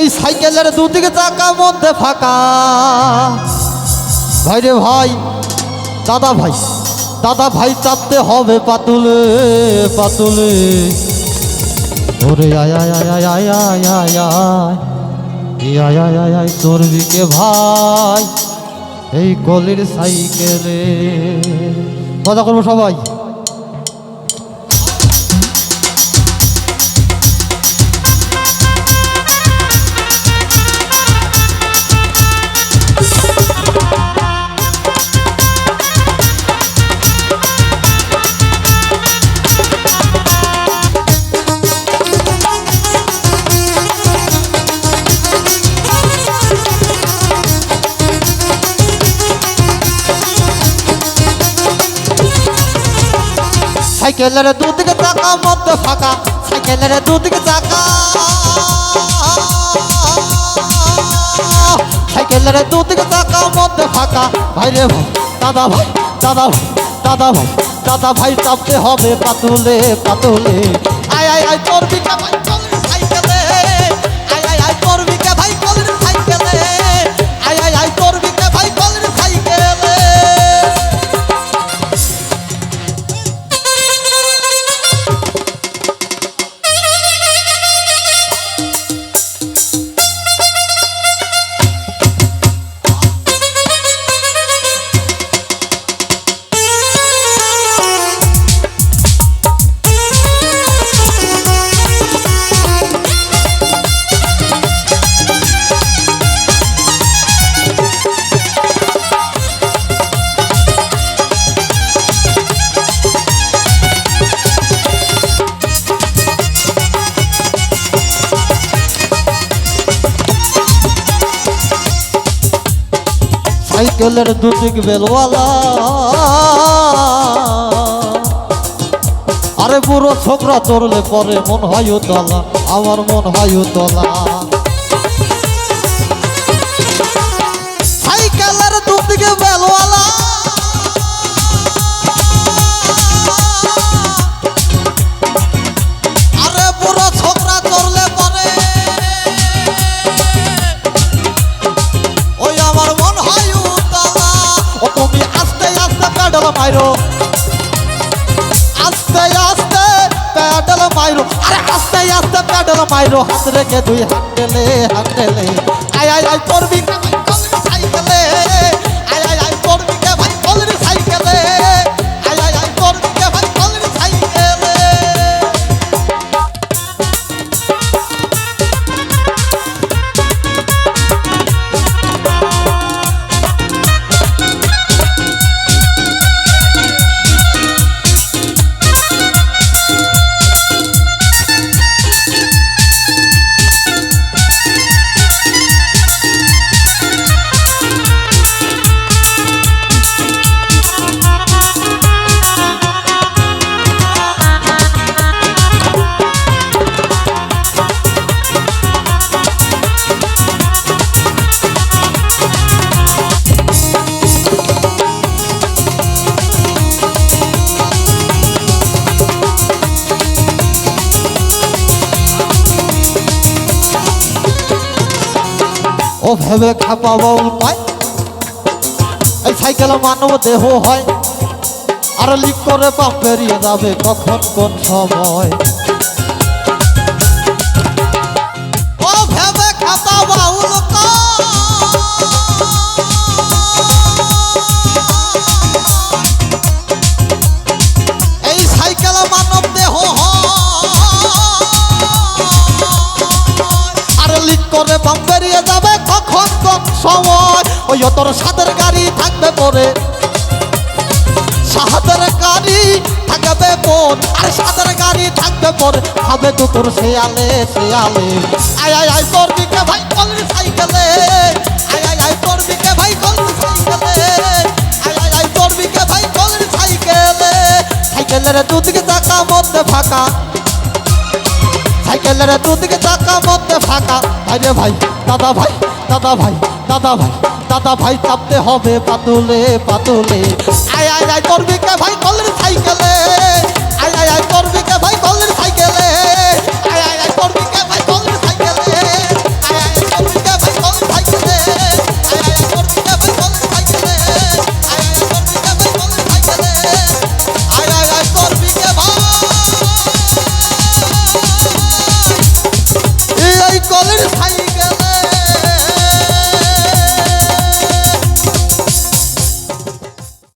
এই সাইকেলের দুদিকে চাকা মধ্যে ফাঁকা। ভাই রে ভাই, দাদা ভাই দাদা ভাই চাপতে হবে পাতুলে পাতুলে। ওরে আয় আয় আয় আয় আয় চর্বিকে ভাই, এই গলির সাইকেলে। মজা করব সবাই? সাইকেলের দুদিকে চাকা মত ফাঁকা। সাইকেলের দুদিকে চাকা। সাইকেলের দুদিকে চাকা মত ফাঁকা। ভাই রে ভাই, দাদা ভাই দাদা ভাই দাদা ভাই দাদা ভাই, চাপতে হবে পাতুলে পাতুলে। আয় আয় আয় তোর বিকা ভাই সাইকেলের দুদিক বেলওয়ালা। আরে বুড়ো ছোকরা চড়লে পরে মন হয় তলা আমার মন হয় তলা মাইরো। আস্তে আস্তে প্যাডেল মাইরো। আরে আস্তে আস্তে প্যাডেল মাইরো। হাত রেখে দুই হাত টেলে হাত টেলে আয় আয় আয় করবি কে ও ভেবে খাপা বাউল পায় এই সাইকেল মানব দেহ হয়। আর লিক করে পাপ বেরিয়ে যাবে কখন কোন সময়। সময়, ওই তোর সাদের গাড়ি থাকবে পরে। সাহাদের গাড়ি থাকবে পর আর সাদের গাড়ি থাকবে পর হবে তো তোর শেয়ালে শেয়ালে। আয় আয় আয় তোর দিকে ভাই কলরি সাইকেলে। আয় আয় আয় তোর দিকে ভাই কলরি সাইকেলে। আয় আয় আয় তোর দিকে ভাই কলরি সাইকেলে। সাইকেলের দুদিকে চাকা মধ্যে ফাঁকা। সাইকেলের দুদিকে চাকা মধ্যে ফাঁকা। ভাই রে ভাই, দাদা ভাই দাদা ভাই দাদা ভাই দাদা ভাই চাপতে হবে পাতুলে পাতুলে আয় আয় আয় করবি কে ভাই কলের সাইকেলে আয় আয় আয় করবি কে ভাই কলের সাইকেলে আয় ভাই কলের ভাই এই